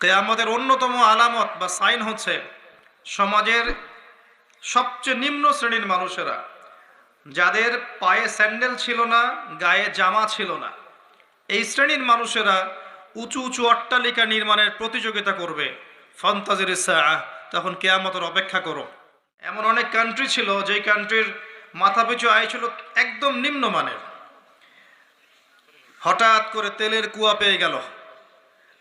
কেয়ামতের অন্যতম আলামত বা সাইন হচ্ছে সমাজের সবচেয়ে নিম্ন শ্রেণির মানুষেরা, যাদের পায়ে স্যান্ডেল ছিল না, গায়ে জামা ছিল না। এই শ্রেণির মানুষেরা উঁচু উঁচু অট্টালিকা নির্মাণের প্রতিযোগিতা করবে। ফন্তাজির তখন কেয়ামতের অপেক্ষা করো। এমন অনেক কান্ট্রি ছিল, যেই কান্ট্রির মাথাপিছু আয় ছিল একদম নিম্নমানের। হঠাৎ করে তেলের কুয়া পেয়ে গেল।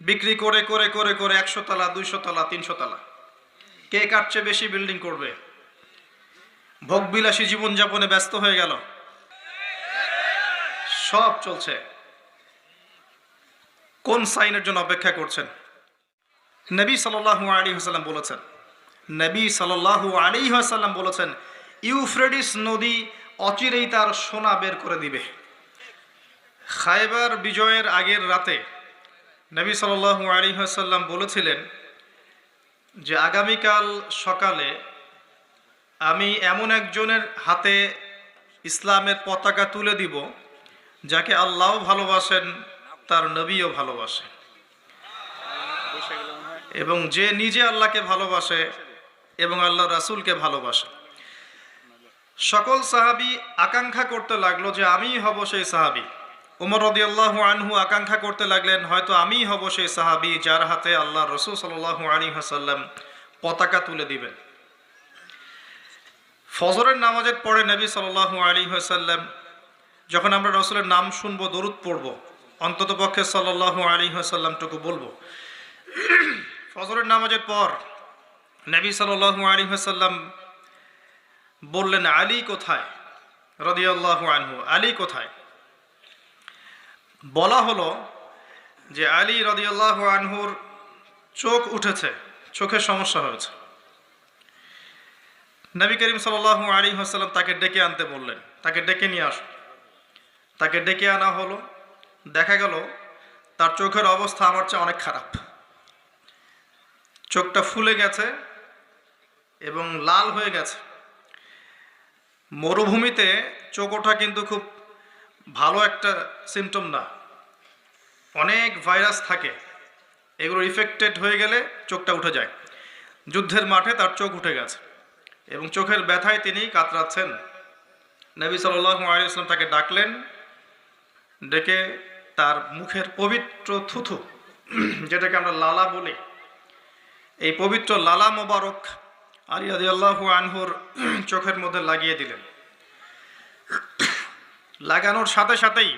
বিক্রি করে করে করে করে একশো তলা, দুইশো তলা, তিনশো তলা। কে কাটছে বেশি বিল্ডিং করবে? ভোগবিলাসী জীবনযাপনে ব্যস্ত হয়ে গেল। সব চলছে। কোন সাইনের জন্য অপেক্ষা করছেন? নবী সাল্লাল্লাহু আলী হাসাল্লাম বলেছেন, নবী সাল্লাল্লাহু আলী হাসাল্লাম বলেছেন, ইউফ্রেডিস নদী অচিরেই তার সোনা বের করে দিবে। খাইবার বিজয়ের আগের রাতে নবী সাল্লাল্লাহু আলী হাসাল্লাম বলেছিলেন যে আগামীকাল সকালে আমি এমন একজনের হাতে ইসলামের পতাকা তুলে দিব যাকে আল্লাহ ভালোবাসেন, তার নবীও ভালোবাসেন। এবং যে নিজে আল্লাহকে ভালোবাসে এবং আল্লাহ রাসূলকে ভালোবাসে। সকল সাহাবি আকাঙ্ক্ষা করতে লাগল যে আমিই হব সেই সাহাবি। উমর রদিয়াল্লাহু আনহু আকাঙ্ক্ষা করতে লাগলেন, হয়তো আমিই হব সেই সাহাবি যার হাতে আল্লাহ রসুল সাল্লাল্লাহু আলী হাসাল্লাম পতাকা তুলে দিবেন। ফজরের নামাজের পরে নবী সাল্লাল্লাহু আলী হাসাল্লাম যখন আমরা রসুলের নাম শুনব, দরুদ পড়ব অন্তত পক্ষে সাল্লাল্লাহু আলী হাসাল্লামটুকু বলব। ফজরের নামাজের পর নবী সাল্লাল্লাহু আলী হাসাল্লাম বললেন, আলী কোথায়? রদিয়াল্লাহু আনহু, আলী কোথায়? বলা হলো যে আলী রদিয়াল্লাহু আনহুর চোখ উঠেছে, চোখের সমস্যা হয়েছে। নবী করিম সাল্লাল্লাহু আলী হাসাল্লাম তাকে ডেকে আনতে বললেন, তাকে ডেকে নিয়ে আস তাকে ডেকে আনা হলো, দেখা গেল তার চোখের অবস্থা আমার চেয়ে অনেক খারাপ। চোখটা ফুলে গেছে এবং লাল হয়ে গেছে। মরুভূমিতে চোখ ওঠা কিন্তু খুব ভালো একটা সিমটম না। অনেক ভাইরাস থাকে, এগুলো ইফেক্টেড হয়ে গেলে চোখটা উঠে যায়। যুদ্ধের মাঠে তার চোখ উঠে গেছে এবং চোখের ব্যথায় তিনি কাতরাচ্ছেন। নবী সাল্লাহ তাকে ডাকলেন, ডেকে তার মুখের পবিত্র থুথু, যেটাকে আমরা লালা বলি। এই পবিত্র লালা মোবারক আলী আদি আল্লাহ আনহুর চোখের মধ্যে লাগিয়ে দিলেন। লাগানোর সাথে সাথেই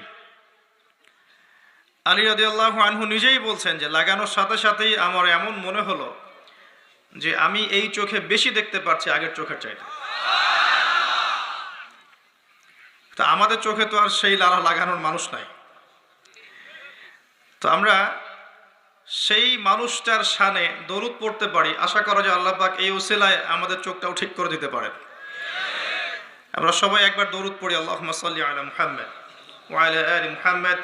আলী আল্লাহ আনহু নিজেই বলছেন যে, লাগানোর সাথে সাথেই আমার এমন মনে হলো যে, আমি এই চোখে বেশি দেখতে পারছি আগের চোখের চাইতে। তা আমাদের চোখে তো আর সেই লালা লাগানোর মানুষ নাই। তো আমরা সেই মানুষটার শানে দরুদ পড়তে পারি। আশা করা যে আল্লাহ পাক এই ওসিলায় আমাদের চোখটাও ঠিক করে দিতে পারেন। আমরা সবাই একবার দরুদ পড়ি আল্লাহ সাল্লি আলা মুহাম্মদ ওয়াইলা আলি মুহাম্মদ।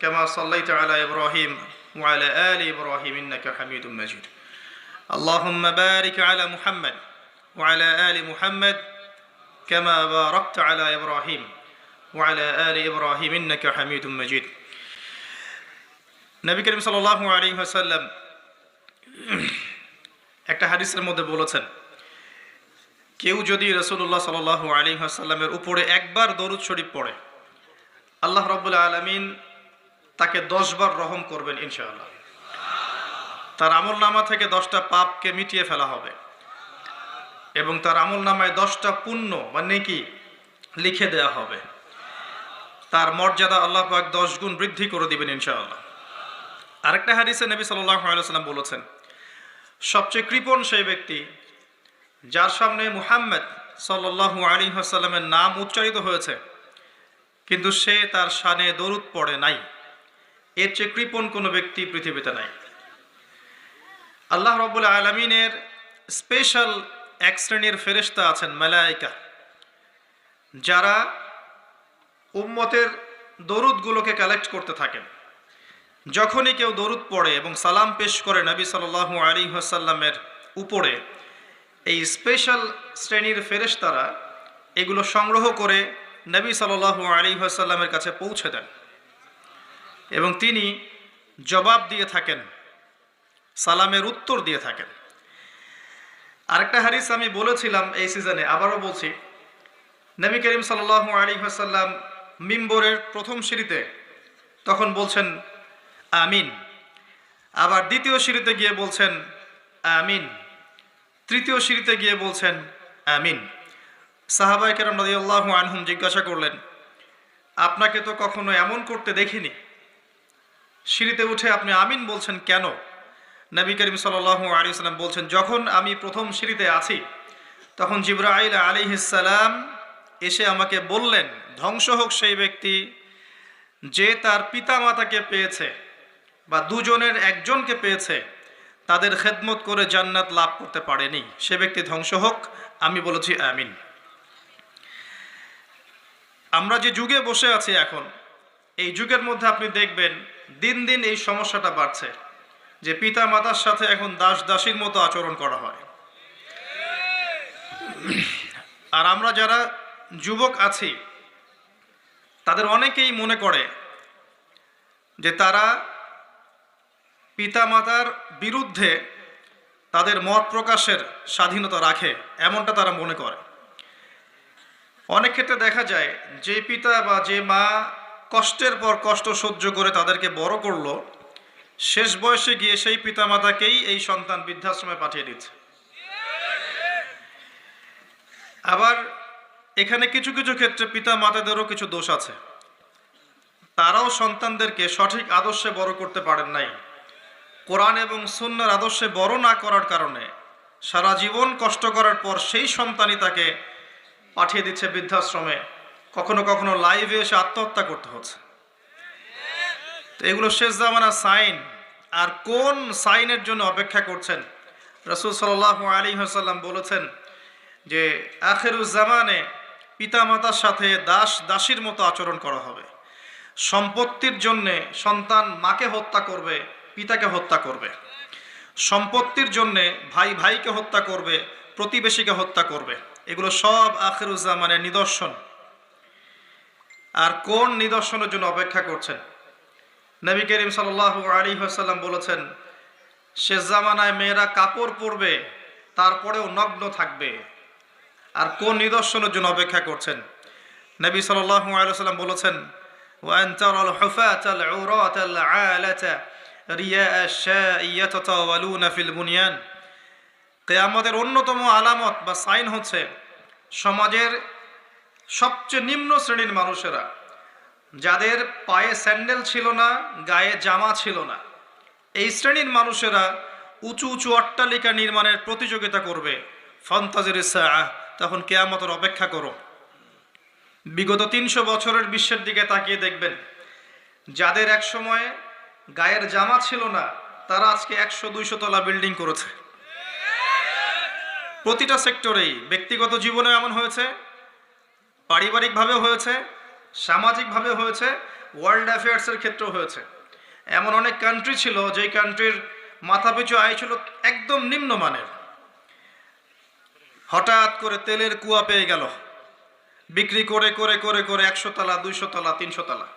كما صليت على إبراهيم وعلى آل إبراهيم إنك حميد مجيد اللهم بارك على محمد وعلى آل محمد كما باركت على إبراهيم وعلى آل إبراهيم إنك حميد مجيد নবী করিম সাল্লাহ আলী হাসাল্লাম একটা হাদিসের মধ্যে বলেছেন কেউ যদি রসুল্লাহ সাল আলী হাসাল্লামের উপরে একবার দরুদ শরীফ পড়ে আল্লাহ রবুল্লা আলমিন তাকে দশবার রহম করবেন, ইনশাআল্লাহ। তার আমল নামা থেকে দশটা পাপকে মিটিয়ে ফেলা হবে। এবং তার আমল নামায় দশটা পুণ্য বা নেকি লিখে দেয়া হবে। তার মর্যাদা আল্লাহ পাক দশ গুণ বৃদ্ধি করে দিবেন, ইনশাআল্লাহ। আরেকটা হাদিসে নবী আলাইসাল্লাম বলেছেন, সবচেয়ে কৃপণ সেই ব্যক্তি, যার সামনে মুহাম্মদ সাল্লাহু আলী আসাল্লামের নাম উচ্চারিত হয়েছে, কিন্তু সে তার সানে দরুদ পড়ে নাই। এর চেয়ে কৃপণ কোনো ব্যক্তি পৃথিবীতে নাই। আল্লাহ রব্বুল আলমিনের স্পেশাল এক শ্রেণির ফেরেস্তা আছেন, মেলায়িকা। যারা উম্মতের দরুদগুলোকে কালেক্ট করতে থাকেন। যখনই কেউ দরুদ পড়ে এবং সালাম পেশ করে নবী সাল্লাহ আলী হাসাল্লামের উপরে, এই স্পেশাল শ্রেণির ফেরেশতারা এগুলো সংগ্রহ করে নবী সাল্লাহ আলী হাসাল্লামের কাছে পৌঁছে দেন। এবং তিনি জবাব দিয়ে থাকেন, সালামের উত্তর দিয়ে থাকেন। আরেকটা হারিস আমি বলেছিলাম এই সিজনে, আবারও বলছি। নবী করিম সাল আলী হাসাল্লাম মিম্বরের প্রথম সিঁড়িতে তখন বলছেন, আমিন। আবার দ্বিতীয় সিঁড়িতে গিয়ে বলছেন, আমিন। তৃতীয় সিঁড়িতে গিয়ে বলছেন, আমিন। সাহাবাই কেরাম রাদিয়াল্লাহু আনহুম জিজ্ঞাসা করলেন, আপনাকে তো কখনো এমন করতে দেখিনি? সিঁড়িতে উঠে আপনি আমিন বলছেন কেন? নবী করিম সাল্লাল্লাহু আলাইহি সাল্লাম বলছেন, যখন আমি প্রথম সিঁড়িতে আছি, তখন জিব্রাইল আলাইহিসসালাম এসে আমাকে বললেন, ধ্বংস হোক সেই ব্যক্তি যে তার পিতামাতাকে পেয়েছে বা দুজনের একজনকে পেয়েছে, তাদের খেদমত করে জান্নাত লাভ করতে পারেনি। সে ব্যক্তি ধ্বংস হোক, আমি বলেছি আমিন। আমরা যে যুগে বসে আছি এখন, এই যুগের মধ্যে আপনি দেখবেন দিন দিন এই সমস্যাটা বাড়ছে, যে পিতা মাতার সাথে এখন দাস দাসীর মতো আচরণ করা হয়। আর আমরা যারা যুবক আছি, তাদের অনেকেই মনে করে যে তারা পিতামাতার বিরুদ্ধে তাদের মত প্রকাশের স্বাধীনতা রাখে, এমনটা তারা মনে করে। অনেক ক্ষেত্রে দেখা যায় যে পিতা বা যে মা কষ্টের পর কষ্ট সহ্য করে তাদেরকে বড় করল। শেষ বয়সে গিয়ে সেই পিতামাতাকেই এই সন্তান বৃদ্ধাশ্রমে পাঠিয়ে দিচ্ছে আবার এখানে কিছু কিছু ক্ষেত্রে পিতা মাতাদেরও কিছু দোষ আছে। তারাও সন্তানদেরকে সঠিক আদর্শে বড় করতে পারেন নাই। কোরআন এবং সুন্নার আদর্শে বড় না করার কারণে সারা জীবন কষ্ট করার পর সেই সন্তানই তাকে পাঠিয়ে দিচ্ছে বৃদ্ধাশ্রমে। কখনো কখনো লাইভে এসে আত্মহত্যা করতে হচ্ছে। তো এগুলো শেষ জামানা সাইন আর কোন সাইনের জন্য অপেক্ষা করছেন? রসুল সাল্লাহ আলী হাসাল্লাম বলেছেন যে আখেরুজ্জামানে পিতামাতার সাথে দাস দাসীর মতো আচরণ করা হবে। সম্পত্তির জন্যে সন্তান মাকে হত্যা করবে, পিতাকে হত্যা করবে। সম্পত্তির জন্যে ভাই ভাইকে হত্যা করবে, প্রতিবেশীকে হত্যা করবে। এগুলো সব আখেরুজ্জামানের নিদর্শন। আর কোন নিদর্শনের জন্য অপেক্ষা করছেন? নবী করিম সাল আলী হাসাল্লাম বলেছেন শেষ জামানায় মেয়েরা কাপড় পরবে, তারপরেও নগ্ন থাকবে। আর কোন নিদর্শনের জন্য অপেক্ষা করছেন? নবী সাল্লাল্লাহু বলেছেন, ওয়ান রিয়া অন্যতম আলামত বা সাইন হচ্ছে, সমাজের সবচেয়ে নিম্ন শ্রেণির মানুষেরা, যাদের পায়ে স্যান্ডেল ছিল না, গায়ে জামা ছিল না, এই শ্রেণির মানুষেরা উঁচু উঁচু অট্টালিকা নির্মাণের প্রতিযোগিতা করবে। ফন্তাজের তখন কেয়ামতের অপেক্ষা করো। বিগত তিনশো বছরের বিশ্বের দিকে তাকিয়ে দেখবেন, যাদের এক সময় গায়ের জামা ছিল না, তারা আজকে একশো দুইশো তলা বিল্ডিং করেছে। প্রতিটা সেক্টরেই, ব্যক্তিগত জীবনে এমন হয়েছে পারিবারিকভাবে হয়েছে সামাজিকভাবে হয়েছে ওয়ার্ল্ড অ্যাফেয়ার্সের ক্ষেত্রেও হয়েছে। এমন অনেক কান্ট্রি ছিল, যেই কান্ট্রির মাথাপিছু আয় ছিল একদম নিম্নমানের। হঠাৎ করে তেলের কুয়া পেয়ে গেল। বিক্রি করে করে করে করে একশো তলা, দুইশো তলা, তিনশো তলা।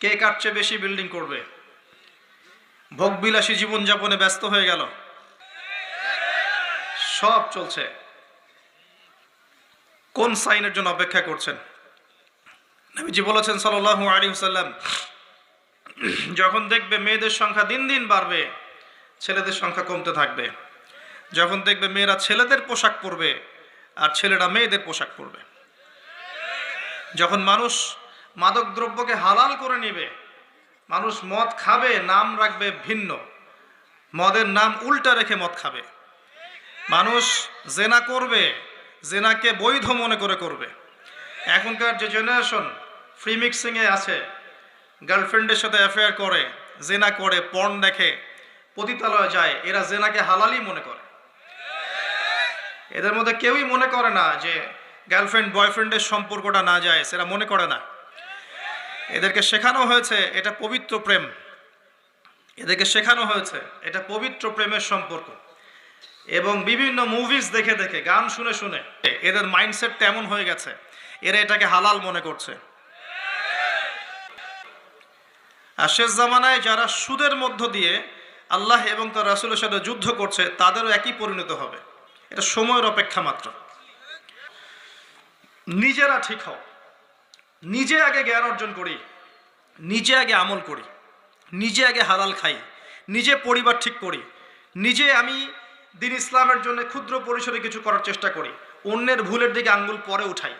কে কাটছে বেশি বিল্ডিং করবে? ভোগবিলাসী জীবনযাপনে ব্যস্ত হয়ে গেল। সব চলছে। কোন সাইনের জন্য অপেক্ষা করছেন? নবীজি বলেছেন আলাইহি ওয়াসাল্লাম, যখন দেখবে মেয়েদের সংখ্যা দিন দিন বাড়বে, ছেলেদের সংখ্যা কমতে থাকবে। যখন দেখবে মেয়েরা ছেলেদের পোশাক পরবে, আর ছেলেরা মেয়েদের পোশাক পরবে। যখন মানুষ মাদক দ্রব্যকে হালাল করে নেবে, মানুষ মদ খাবে, নাম রাখবে ভিন্ন। মদের নাম উল্টা রেখে মদ খাবে। মানুষ জেনা করবে জেনাকে বৈধ মনে করে করবে। এখনকার যে জেনারেশন ফ্রি মিক্সিংয়ে আছে গার্লফ্রেন্ডের সাথে অ্যাফেয়ার করে, জেনা করে পর্ন দেখে, পতিতালয়ে যায়, এরা জেনাকে হালালই মনে করে। এদের মধ্যে কেউই মনে করে না যে গার্লফ্রেন্ড বয়ফ্রেন্ডের সম্পর্কটা না যায় সেটা মনে করে না। এদেরকে শেখানো হয়েছে, এটা পবিত্র প্রেম। এদেরকে শেখানো হয়েছে, এটা পবিত্র প্রেমের সম্পর্ক। এবং বিভিন্ন মুভিজ দেখে দেখে, গান শুনে শুনে, এদের মাইন্ডসেট তেমন হয়ে গেছে। এরা এটাকে হালাল মনে করছে। আর শেষ জামানায় যারা সুদের মধ্য দিয়ে আল্লাহ এবং তার রাসুলের সাথে যুদ্ধ করছে, তাদেরও একই পরিণত হবে। এটা সময়ের অপেক্ষা মাত্র। নিজেরা ঠিক হও। নিজে আগে জ্ঞান অর্জন করি। নিজে আগে আমল করি। নিজে আগে হালাল খাই। নিজে পরিবার ঠিক করি। নিজে আমি দিন ইসলামের জন্য ক্ষুদ্র পরিসরে কিছু করার চেষ্টা করি। অন্যের ভুলের দিকে আঙ্গুল পরে উঠাই।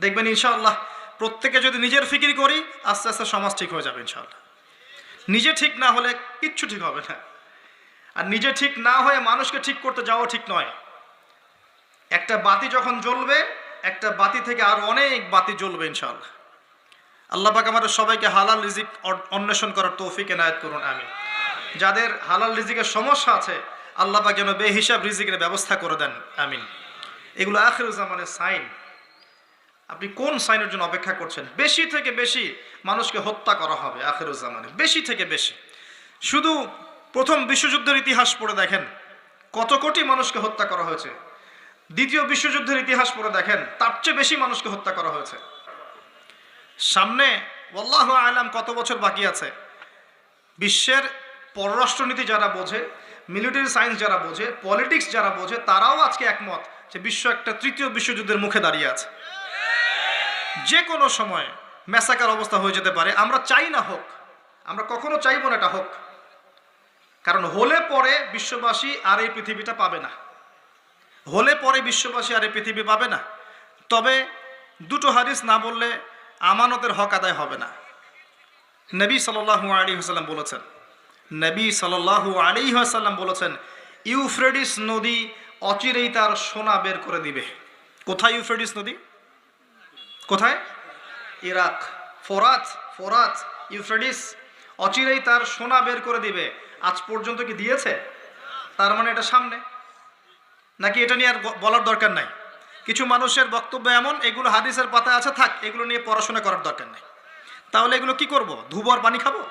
দেখবেন ইনশাআল্লাহ, প্রত্যেকে যদি নিজের ফিকির করি, আস্তে আস্তে সমাজ ঠিক হয়ে যাবে ইনশাআল্লাহ। নিজে ঠিক না হলে কিচ্ছু ঠিক হবে না। আর নিজে ঠিক না হয়ে মানুষকে ঠিক করতে যাওয়া ঠিক নয়। একটা বাতি যখন জ্বলবে, একটা বাতি থেকে আরও অনেক বাতি জ্বলবে ইনশাআল্লাহ। আল্লাহ পাক আমাদের সবাইকে হালাল রিজিক অন্বেষণ করার তৌফিক এনায়েত করুন আমি যাদের হালাল রিজিকের সমস্যা আছে আল্লাহ পাক যেন বেহিসাব রিজিকের ব্যবস্থা করে দেন। আমিন। এগুলো আখির জামানের সাইন। আপনি কোন সাইনের জন্য অপেক্ষা করছেন? বেশি থেকে বেশি মানুষকে হত্যা করা হবে আখির জামানে। বেশি থেকে বেশি। শুধু প্রথম বিশ্বযুদ্ধের ইতিহাস পড়ে দেখেন। কত কোটি মানুষকে হত্যা করা হয়েছে। দ্বিতীয় বিশ্বযুদ্ধের ইতিহাস পড়ে দেখেন, তার চেয়ে বেশি মানুষকে হত্যা করা হয়েছে। সামনে, ওয়াল্লাহ আলাম কত বছর বাকি আছে? বিশ্বের পররাষ্ট্রনীতি যারা বোঝে মিলিটারি সায়েন্স যারা বোঝে, পলিটিক্স যারা বোঝে, তারাও আজকে একমত যে বিশ্ব একটা তৃতীয় বিশ্বযুদ্ধের মুখে দাঁড়িয়ে আছে। যে কোনো সময় মেসাকার অবস্থা হয়ে যেতে পারে, আমরা চাই না হোক, আমরা কখনো চাইব না এটা হোক। কারণ হলে পরে বিশ্ববাসী আর এই পৃথিবীটা পাবে না। হলে পরে বিশ্ববাসী আর এই পৃথিবী পাবে না। তবে দুটো হাদিস না বললে আমানতের হক আদায় হবে না। নবী সাল্লাল্লাহু আলী হাসাল্লাম বলেছেন নবী সাল্লাল্লাহু আলী হাসাল্লাম বলেছেন, ইউফ্রেডিস নদী অচিরেই তার সোনা বের করে দিবে। কোথায় ইউফ্রেডিস নদী? কোথায়? ইরাক। ফোরাত ফোরাত, ইউফ্রেডিস অচিরেই তার সোনা বের করে দিবে। আজ পর্যন্ত কি দিয়েছে? তার মানে এটা সামনে। নাকি এটা নিয়ে আর বলার দরকার নাই? কিছু মানুষের বক্তব্য এমন, এগুলো হাদিসের পাতা আছে, থাক, এগুলো নিয়ে পড়াশোনা করার দরকার নেই। তাহলে এগুলো কি করব? ধুবো আর পানি খাব?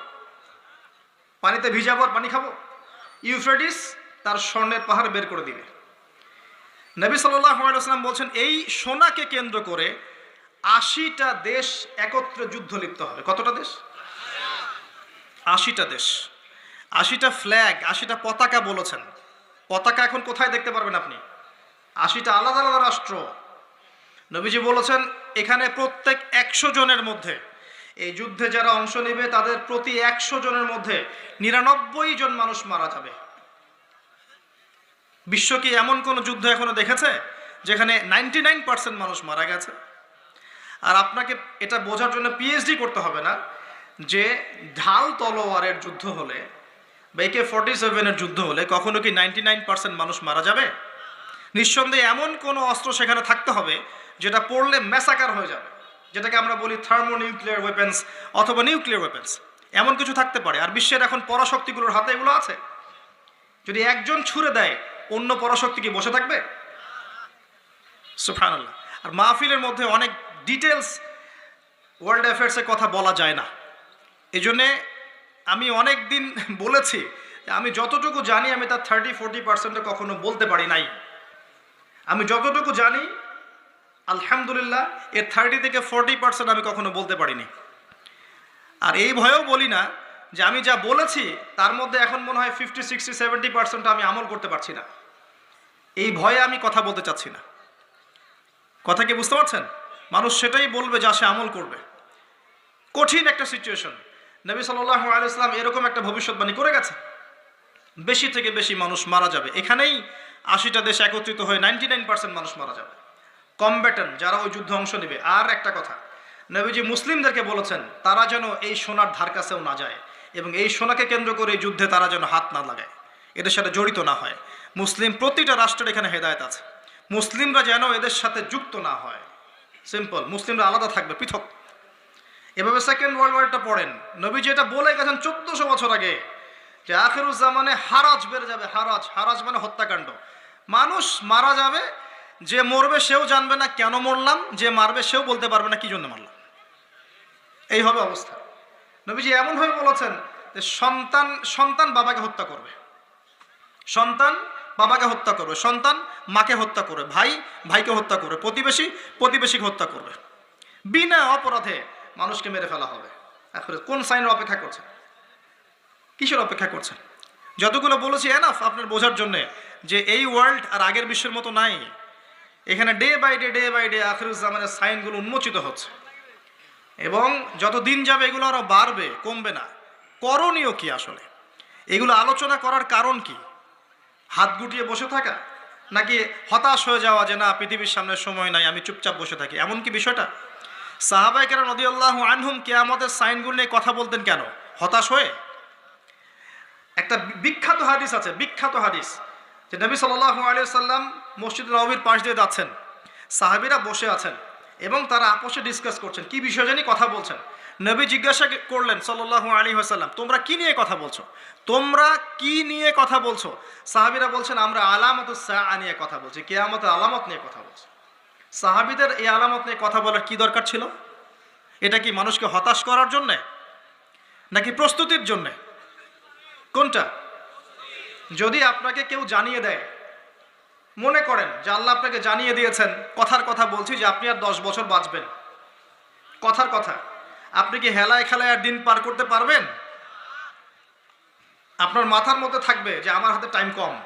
পানিতে ভিজাবো আর পানি খাব? ইউফ্রেডিস তার স্বর্ণের পাহাড় বের করে দিবে। নবী সাল্লাম বলছেন, এই সোনাকে কেন্দ্র করে আশিটা দেশ একত্রে যুদ্ধ লিপ্ত হবে। কতটা দেশ? আশিটা দেশ। আশিটা ফ্ল্যাগ আশিটা পতাকা বলেছেন। পতাকা এখন কোথায় দেখতে পারবেন আপনি? আশিটা আলাদা আলাদা রাষ্ট্র। নবীজি বলেছেন, এখানে প্রত্যেক একশো জনের মধ্যে এই যুদ্ধে যারা অংশ নেবে, তাদের প্রতি একশো জনের মধ্যে নিরানব্বই জন মানুষ মারা যাবে। বিশ্ব কি এমন কোনো যুদ্ধ এখনও দেখেছে, যেখানে নাইনটি নাইন পার্সেন্ট মানুষ মারা গেছে? আর আপনাকে এটা বোঝার জন্য পিএইচডি করতে হবে না, যে ঢাল তলোয়ারের যুদ্ধ হলে বা একে ফর্টি সেভেনের যুদ্ধ হলে কখনো কি নাইনটি নাইন পার্সেন্ট মানুষ মারা যাবে? নিঃসন্দেহে এমন কোনো অস্ত্র সেখানে থাকতে হবে, যেটা পড়লে ম্যাসাকার হয়ে যাবে। যেটাকে আমরা বলি থার্মো নিউক্লিয়ার ওয়েপেন্স অথবা নিউক্লিয়ার ওয়েপেন্স এমন কিছু থাকতে পারে। আর বিশ্বের এখন পরাশক্তিগুলোর হাতে এগুলো আছে। যদি একজন ছুড়ে দেয়, অন্য পরাশক্তি কি বসে থাকবে? আর মাহফিলের মধ্যে অনেক ডিটেলস ওয়ার্ল্ড অ্যাফেয়ার্সের কথা বলা যায় না। এই জন্যে আমি অনেক দিন বলেছি আমি যতটুকু জানি, আমি তার থার্টি ফোর্টি পার্সেন্টে কখনো বলতে পারি নাই। আমি যতটুকু জানি আলহামদুলিল্লাহ এর থার্টি থেকে ফোর্টি পার্সেন্ট আমি কখনো বলতে পারিনি। আর এই ভয়েও বলি না যে আমি যা বলেছি, তার মধ্যে এখন মনে হয় ফিফটি সিক্সটি সেভেন্টি পার্সেন্ট আমি আমল করতে পারছি না। এই ভয়ে আমি কথা বলতে চাচ্ছি না। কথা কি বুঝতে পারছেন? মানুষ সেটাই বলবে যা সে আমল করবে। কঠিন একটা সিচুয়েশন নবী সাল্লাহ আলাইসলাম এরকম একটা ভবিষ্যৎবাণী করে গেছে। বেশি থেকে বেশি মানুষ মারা যাবে। এখানেই আশিটা দেশ একত্রিত হয়ে নাইনটি নাইন পার্সেন্ট মানুষ মারা যাবে। কমব্যাটন যারা ওই যুদ্ধে অংশ নেবে। আর একটা কথা, নবীজি মুসলিমদেরকে বলেছেন, তারা যেন এই সোনার ধার কাছেও না যায় এবং এই সোনাকে কেন্দ্র করে এই যুদ্ধে তারা যেন হাত না লাগায়। এদের সাথে জড়িত না হয়। মুসলিম প্রতিটা রাষ্ট্রের এখানে হেদায়ত আছে। মুসলিমরা যেন এদের সাথে যুক্ত না হয়। সিম্পল মুসলিমরা আলাদা থাকবে, পৃথক। এভাবে সেকেন্ড ওয়ার্ল্ড ওয়ারটা পড়েন। নবীজি এটা বলে গেছেন চোদ্দশো বছর আগে যে আখেরুজ্জামানে হারাজ বেড়ে যাবে, হারাজ। হারাজ মানে হত্যাকাণ্ড। মানুষ মারা যাবে যে মরবে সেও জানবে না কেন মরলাম, যে মারবে সেও বলতে পারবে না কি জন্য মারলাম। এই হবে অবস্থা। নবীজি এমনভাবে বলেছেন যে সন্তান সন্তান বাবাকে হত্যা করবে। সন্তান বাবাকে হত্যা করবে, সন্তান মাকে হত্যা করবে, ভাই ভাইকে হত্যা করবে, প্রতিবেশী প্রতিবেশীকে হত্যা করবে। বিনা অপরাধে মানুষকে মেরে ফেলা হবে। কোন সাইনের অপেক্ষা করছে কিসের অপেক্ষা করছেন? যতগুলো বলেছি এনাফ আপনার বোঝার জন্যে যে এই ওয়ার্ল্ড আর আগের বিশ্বের মতো নাই। এখানে day by day day by day আখরুজ্জামানের সাইনগুলো উন্মোচিত হচ্ছে। এবং যত দিন যাবে এগুলো আরও বাড়বে, কমবে না। করণীয় কি আসলে? এগুলো আলোচনা করার কারণ কি? হাত গুটিয়ে বসে থাকা? নাকি হতাশ হয়ে যাওয়া যে না, পৃথিবীর সামনে সময় নাই, আমি চুপচাপ বসে থাকি? এমন কি বিষয়টা? সাহাবাই কেন নদী আল্লাহ আনহুম কেয়ামতের সাইনগুলো নিয়ে কথা বলতেন কেন? হতাশ হয়ে? একটা বিখ্যাত হাদিস আছে, বিখ্যাত হাদিস। যে নবী সাল্লাহ আলিয়াল্লাম মসজিদ নবীর পাশ দিয়ে যাচ্ছেন। সাহাবিরা বসে আছেন এবং তারা আপোষে ডিসকাস করছেন। কি বিষয় জানি কথা বলছেন। নবী জিজ্ঞাসা করলেন সাল্লাহু আলী আসাল্লাম তোমরা কি নিয়ে কথা বলছো? তোমরা কি নিয়ে কথা বলছো? সাহাবিরা বলছেন, আমরা আলামত নিয়ে কথা বলছি, কেয়ামতের আলামত নিয়ে কথা বলছি। সাহাবিদের এই আলামত নিয়ে কথা বলার কি দরকার ছিল? এটা কি মানুষকে হতাশ করার জন্যে? নাকি প্রস্তুতির জন্যে? কোনটা? যদি আপনাকে কেউ জানিয়ে দেয়, মনে করেন যে আল্লাহ আপনাকে জানিয়ে দিয়েছেন, কথার কথা বলছি যে আপনি আর দশ বছর বাঁচবেন। কথার কথা, আপনি কি হেলায় খেলায় আর দিন পার করতে পারবেন? আপনার মাথার মধ্যে থাকবে যে আমার হাতে টাইম কম।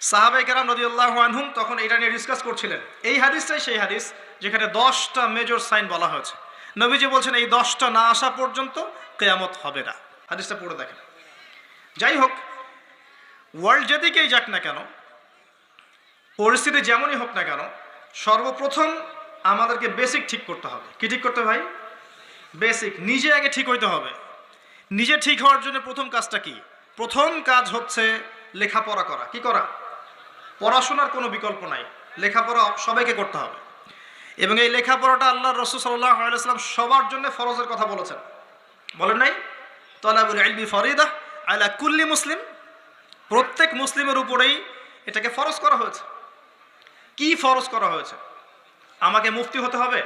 সাহাবাই কেরাম নদীল্লাহ আনহুম তখন এটা নিয়ে ডিসকাস করছিলেন। এই হাদিসটাই সেই হাদিস যেখানে দশটা মেজর সাইন বলা হয়েছে। নবীজি বলছেন, এই দশটা না আসা পর্যন্ত কেয়ামত হবে না। হাদিসটা পড়ে দেখেন। যাই হোক ওয়ার্ল্ড যেদিকেই যাক না কেন, পরিস্থিতি যেমনই হোক না কেন, সর্বপ্রথম আমাদেরকে বেসিক ঠিক করতে হবে। কি ঠিক করতে ভাই? বেসিক নিজে আগে ঠিক হইতে হবে। নিজে ঠিক হওয়ার জন্য প্রথম কাজটা কি? প্রথম কাজ হচ্ছে লেখাপড়া করা। কি করা? পড়াশোনার কোনো বিকল্প নাই। লেখাপড়া সবাইকে করতে হবে। এবং এই লেখাপড়াটা আল্লাহ রসুল সাল্লাহ আলাইসাল্লাম সবার জন্য ফরজের কথা বলেছেন। বলেন নাই? তলাবুল আলবি ফরিদা আলা কুল্লি মুসলিম, প্রত্যেক মুসলিমের উপরেই এটাকে ফরজ করা হয়েছে। কি ফরজ করা হয়েছে? আমাকে মুফতি হতে হবে,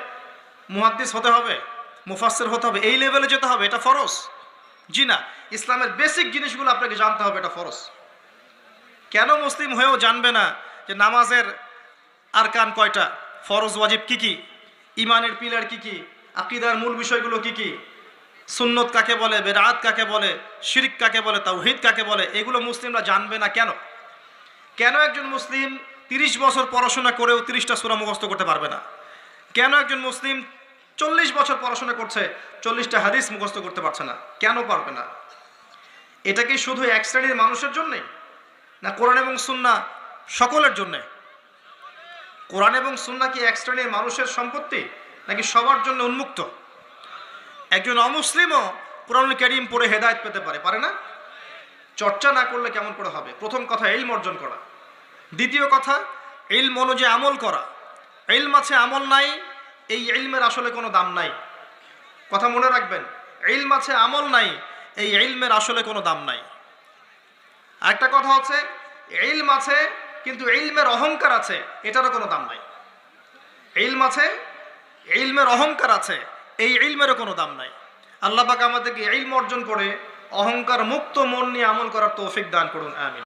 মুহাদ্দিস হতে হবে, মুফাসসির হতে হবে, এই লেভেলে যেতে হবে, এটা ফরজ? জি না, ইসলামের বেসিক জিনিসগুলো আপনাকে জানতে হবে, এটা ফরজ। কেন মুসলিম হয়েও জানবে না যে নামাজের আরকান কয়টা? ফরজ, ওয়াজিব কি কি? ইমানের পিলার কি কি? আকিদার মূল বিষয়গুলো কি কি? সুন্নত কাকে বলে বেরাত কাকে বলে, শিরিক কাকে বলে, তাওহিদ কাকে বলে, এগুলো মুসলিমরা জানবে না কেন? কেন একজন মুসলিম তিরিশ বছর পড়াশোনা করেও তিরিশটা সুরা মুখস্থ করতে পারবে না? কেন একজন মুসলিম চল্লিশ বছর পড়াশোনা করছে, চল্লিশটা হাদিস মুখস্থ করতে পারছে না? কেন পারবে না? এটা কি শুধু এক শ্রেণির মানুষের জন্যে? না কোরআন এবং সুন্না সকলের জন্যে? কোরআন এবং সুন্না কি এক শ্রেণির মানুষের সম্পত্তি? নাকি সবার জন্য উন্মুক্ত? একজন অমুসলিমও কোরআন করিম পড়ে হেদায়ত পেতে পারে পারে না? চর্চা না করলে কেমন করে হবে? প্রথম কথা, ইলম অর্জন করা। দ্বিতীয় কথা, ইলম অনুযায়ী আমল করা। ইলম আছে, আমল নাই, এই ইলমের আসলে কোনো দাম নাই। কথা মনে রাখবেন, ইলম আছে, আমল নাই, এই ইলমের আসলে কোনো দাম নাই। আরেকটা কথা হচ্ছে, ইলম আছে, কিন্তু ইলমের অহংকার আছে, এটারও কোনো দাম নাই। ইলম আছে, ইলমের অহংকার আছে এই ইলমেরও কোনো দাম নাই। আল্লাহ পাক আমাদেরকে ইলম অর্জন করে অহংকার মুক্ত মন নিয়ে আমল করার তৌফিক দান করুন, আমিন।